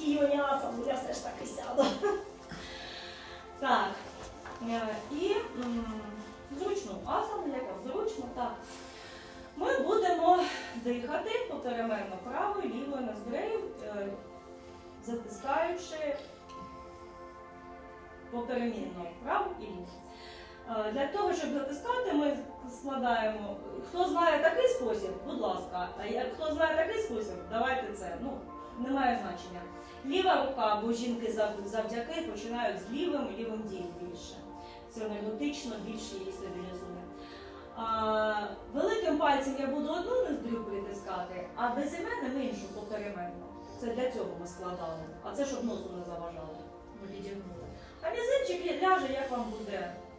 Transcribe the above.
підхилюватися, я все ж таки сяду. Так. Е, і зручну асану, яка зручно, так. Ми будемо дихати попеременно правою, лівою ноздрею, е, затискаючи поперемінно праву і ліву. Е, для того, щоб затискати, ми складаємо. Хто знає такий спосіб, будь ласка, а хто знає такий спосіб, давайте це. Ну, немає значення. Ліва рука, бо жінки завдяки починають з лівим, лівим дієм більше. Це енергетично більше її стабілізує. А, великим пальцем я буду одну ноздрю притискати, а безіменним іншу попеременно. Це для цього ми складали. А це щоб носу не заважало. Ми підігнули. А мізинчик ляже, як вам буде